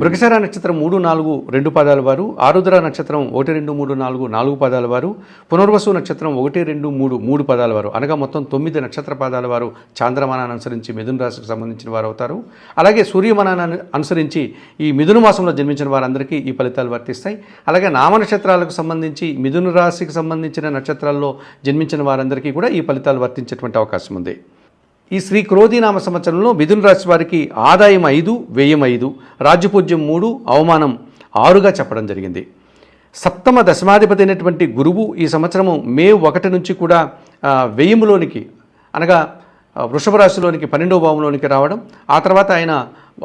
మృగశర నక్షత్రం మూడు నాలుగు రెండు పాదాల వారు ఆరుద్ర నక్షత్రం ఒకటి రెండు మూడు నాలుగు నాలుగు పదాల వారు పునర్వసు నక్షత్రం ఒకటి రెండు మూడు మూడు పదాల వారు. అనగా మొత్తం తొమ్మిది నక్షత్ర పదాల వారు చాంద్రమానాన్ని అనుసరించి మిథున రాశికి సంబంధించిన వారు అవుతారు. అలాగే సూర్యమానాన్ని అనుసరించి ఈ మిథున మాసంలో జన్మించిన వారందరికీ ఈ ఫలితాలు వర్తిస్తాయి. అలాగే నామ నక్షత్రాలకు సంబంధించి మిథున రాశికి సంబంధించిన నక్షత్రాల్లో జన్మించిన వారందరికీ కూడా ఈ ఫలితాలు వర్తించేటువంటి అవకాశం ఉంది. ఈ శ్రీ క్రోధీనామ సంవత్సరంలో మిథున రాశి వారికి ఆదాయం ఐదు వ్యయం ఐదు రాజ్యపూజ్యం మూడు అవమానం ఆరుగా చెప్పడం జరిగింది. సప్తమ దశమాధిపతి అయినటువంటి గురువు ఈ సంవత్సరము మే ఒకటి నుంచి కూడా వెయ్యములోనికి వ్యయములోనికి అనగా వృషభ రాశిలోనికి పన్నెండవ భావంలోనికి రావడం ఆ తర్వాత ఆయన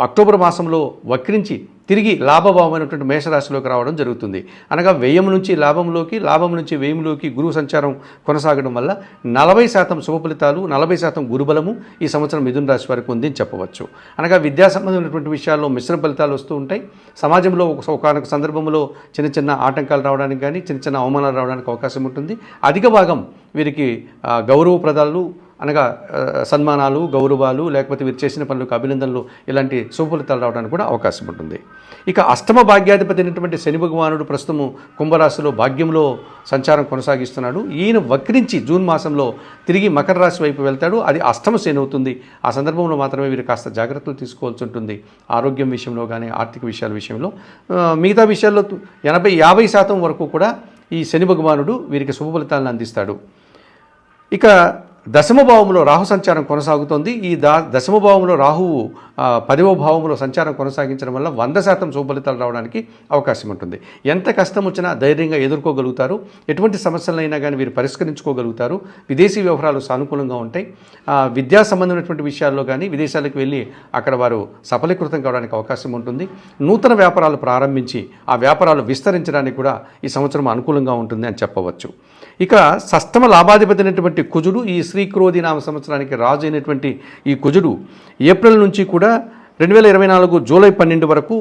అక్టోబర్ మాసంలో వక్రించి తిరిగి లాభభావమైనటువంటి మేషరాశిలోకి రావడం జరుగుతుంది. అనగా వ్యయం నుంచి లాభంలోకి లాభం నుంచి వ్యయంలోకి గురువు సంచారం కొనసాగడం వల్ల నలభై శాతం శుభ ఫలితాలు నలభై శాతం గురుబలము ఈ సంవత్సరం మిథున రాశి వారికి ఉంది అని చెప్పవచ్చు. అనగా విద్యా సంబంధమైనటువంటి విషయాల్లో మిశ్రమ ఫలితాలు వస్తూ ఉంటాయి. సమాజంలో ఒక ఒకనొక సందర్భంలో చిన్న చిన్న ఆటంకాలు రావడానికి కానీ చిన్న చిన్న అవమానాలు రావడానికి అవకాశం ఉంటుంది. అధిక భాగం వీరికి గౌరవప్రదాలు గౌరవ ప్రదాలు అనగా సన్మానాలు గౌరవాలు లేకపోతే వీరు చేసిన పనులకు అభినందనలు ఇలాంటి శుభఫలితాలు రావడానికి కూడా అవకాశం ఉంటుంది. ఇక అష్టమ భాగ్యాధిపతి అయినటువంటి శని భగవానుడు ప్రస్తుతము కుంభరాశిలో భాగ్యంలో సంచారం కొనసాగిస్తున్నాడు. ఈయన వక్రించి జూన్ మాసంలో తిరిగి మకర రాశి వైపు వెళ్తాడు. అది అష్టమ శని అవుతుంది. ఆ సందర్భంలో మాత్రమే వీరు కాస్త జాగ్రత్తలు తీసుకోవాల్సి ఉంటుంది. ఆరోగ్యం విషయంలో కానీ ఆర్థిక విషయాల విషయంలో. మిగతా విషయాల్లో ఎనభై యాభై శాతం వరకు కూడా ఈ శని భగవానుడు వీరికి శుభ ఫలితాలను అందిస్తాడు. ఇక దశమభావంలో రాహు సంచారం కొనసాగుతోంది. ఈ దా దశమభావంలో రాహువు పదవ భావంలో సంచారం కొనసాగించడం వల్ల వంద శాతం శుభఫలితాలు రావడానికి అవకాశం ఉంటుంది. ఎంత కష్టం వచ్చినా ధైర్యంగా ఎదుర్కోగలుగుతారు. ఎటువంటి సమస్యలైనా కానీ వీరు పరిష్కరించుకోగలుగుతారు. విదేశీ వ్యవహారాలు సానుకూలంగా ఉంటాయి. విద్యా సంబంధమైనటువంటి విషయాల్లో కానీ విదేశాలకు వెళ్ళి అక్కడ వారు సఫలీకృతం కావడానికి అవకాశం ఉంటుంది. నూతన వ్యాపారాలు ప్రారంభించి ఆ వ్యాపారాలు విస్తరించడానికి కూడా ఈ సంవత్సరం అనుకూలంగా ఉంటుంది అని చెప్పవచ్చు. ఇక సస్తమ లాభాధిపతి అయినటువంటి కుజుడు ఈ శ్రీక్రోధి నామ సంవత్సరానికి రాజు అయినటువంటి ఈ కుజుడు ఏప్రిల్ నుంచి కూడా రెండు వేల ఇరవై నాలుగు జూలై పన్నెండు వరకు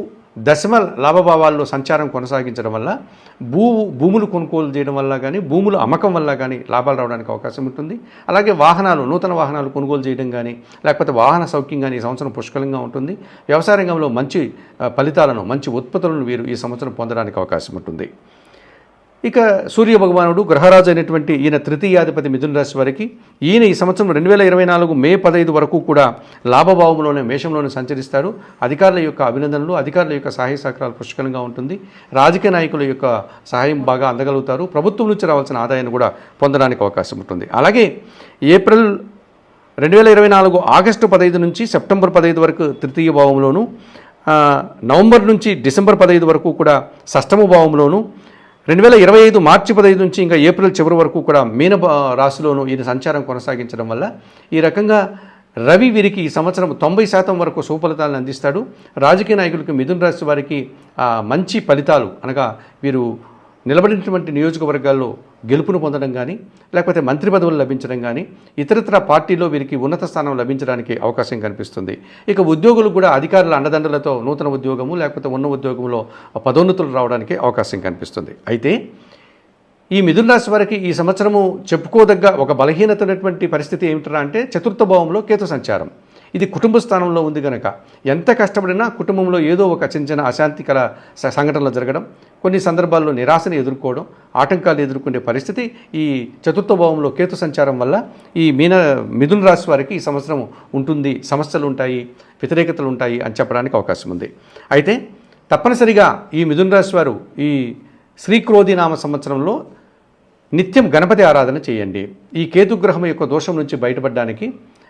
దశమ లాభభావాల్లో సంచారం కొనసాగించడం వల్ల భూ భూములు కొనుగోలు చేయడం వల్ల కానీ భూముల అమ్మకం వల్ల కానీ లాభాలు రావడానికి అవకాశం ఉంటుంది. అలాగే వాహనాలు నూతన వాహనాలు కొనుగోలు చేయడం కానీ లేకపోతే వాహన సౌఖ్యం కానీ ఈ సంవత్సరం పుష్కలంగా ఉంటుంది. వ్యవసాయ రంగంలో మంచి ఫలితాలను మంచి ఉత్పత్తులను వీరు ఈ సంవత్సరం పొందడానికి అవకాశం ఉంటుంది. ఇక సూర్య భగవానుడు గ్రహరాజు అయినటువంటి ఈయన తృతీయాధిపతి మిథున రాశి వారికి ఈయన ఈ సంవత్సరం రెండు వేల ఇరవై నాలుగు మే పదహైదు వరకు కూడా లాభభావంలోనే మేషంలోనే సంచరిస్తారు అధికారుల యొక్క అభినందనలు అధికారుల యొక్క సహాయ సహకారాలు పుష్కలంగా ఉంటుంది. రాజకీయ నాయకుల యొక్క సహాయం బాగా అందగలుగుతారు. ప్రభుత్వం నుంచి రావాల్సిన ఆదాయాన్ని కూడా పొందడానికి అవకాశం ఉంటుంది. అలాగే ఏప్రిల్ రెండు వేల ఇరవై నాలుగు ఆగస్టు పదహైదు నుంచి సెప్టెంబర్ పదహైదు వరకు తృతీయ భావంలోను నవంబర్ నుంచి డిసెంబర్ పదహైదు వరకు కూడా షష్టమ భావంలోను రెండు వేల ఇరవై ఐదు మార్చి పదహైదు నుంచి ఇంకా ఏప్రిల్ చివరి వరకు కూడా మీన రాశిలోనూ ఈయన సంచారం కొనసాగించడం వల్ల ఈ రకంగా రవి వీరికి ఈ సంవత్సరం తొంభై శాతం వరకు సుఫలితాలను అందిస్తాడు. రాజకీయ నాయకులకు మిథున రాశి వారికి మంచి ఫలితాలు అనగా వీరు నిలబడినటువంటి నియోజకవర్గాల్లో గెలుపును పొందడం కానీ లేకపోతే మంత్రి పదవులు లభించడం కానీ ఇతరత్ర పార్టీలో వీరికి ఉన్నత స్థానం లభించడానికి అవకాశం కనిపిస్తుంది. ఇక ఉద్యోగులు కూడా అధికారుల అండదండలతో నూతన ఉద్యోగము లేకపోతే ఉన్న ఉద్యోగంలో పదోన్నతులు రావడానికి అవకాశం కనిపిస్తుంది. అయితే ఈ మిథున రాశి వారికి ఈ సంవత్సరము చెప్పుకోదగ్గ ఒక బలహీనత ఉన్నటువంటి పరిస్థితి ఏమిటరా అంటే చతుర్థ భావంలో కేతు సంచారం. ఇది కుటుంబ స్థానంలో ఉంది కనుక ఎంత కష్టపడినా కుటుంబంలో ఏదో ఒక చిన్న చిన్న అశాంతికర సంఘటనలు జరగడం కొన్ని సందర్భాల్లో నిరాశను ఎదుర్కోవడం ఆటంకాలు ఎదుర్కొనే పరిస్థితి ఈ చతుర్థ భావంలో కేతు సంచారం వల్ల ఈ మీన మిథున రాశి వారికి ఈ సంవత్సరం ఉంటుంది సమస్యలు ఉంటాయి వ్యతిరేకతలు ఉంటాయి అని చెప్పడానికి అవకాశం ఉంది. అయితే తప్పనిసరిగా ఈ మిథున రాశి వారు ఈ శ్రీక్రోధి నామ సంవత్సరంలో నిత్యం గణపతి ఆరాధన చేయండి. ఈ కేతుగ్రహం యొక్క దోషం నుంచి బయటపడడానికి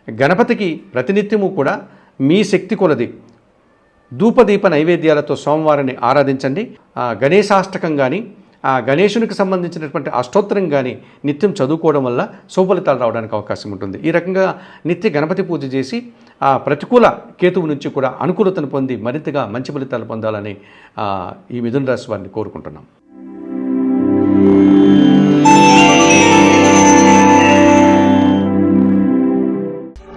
గణపతికి ప్రతినిత్యము కూడా మీ శక్తి కొలది. ధూపదీప నైవేద్యాలతో సోమవారాన్ని ఆరాధించండి. ఆ గణేశాష్టకం కానీ ఆ గణేశునికి సంబంధించినటువంటి అష్టోత్తరం కానీ నిత్యం చదువుకోవడం వల్ల శుభఫలితాలు రావడానికి అవకాశం ఉంటుంది. ఈ రకంగా నిత్య గణపతి పూజ చేసి ఆ ప్రతికూల కేతువు నుంచి కూడా అనుకూలతను పొంది మరింతగా మంచి ఫలితాలు పొందాలని ఈ మిథున రాశి వారిని కోరుకుంటున్నాం.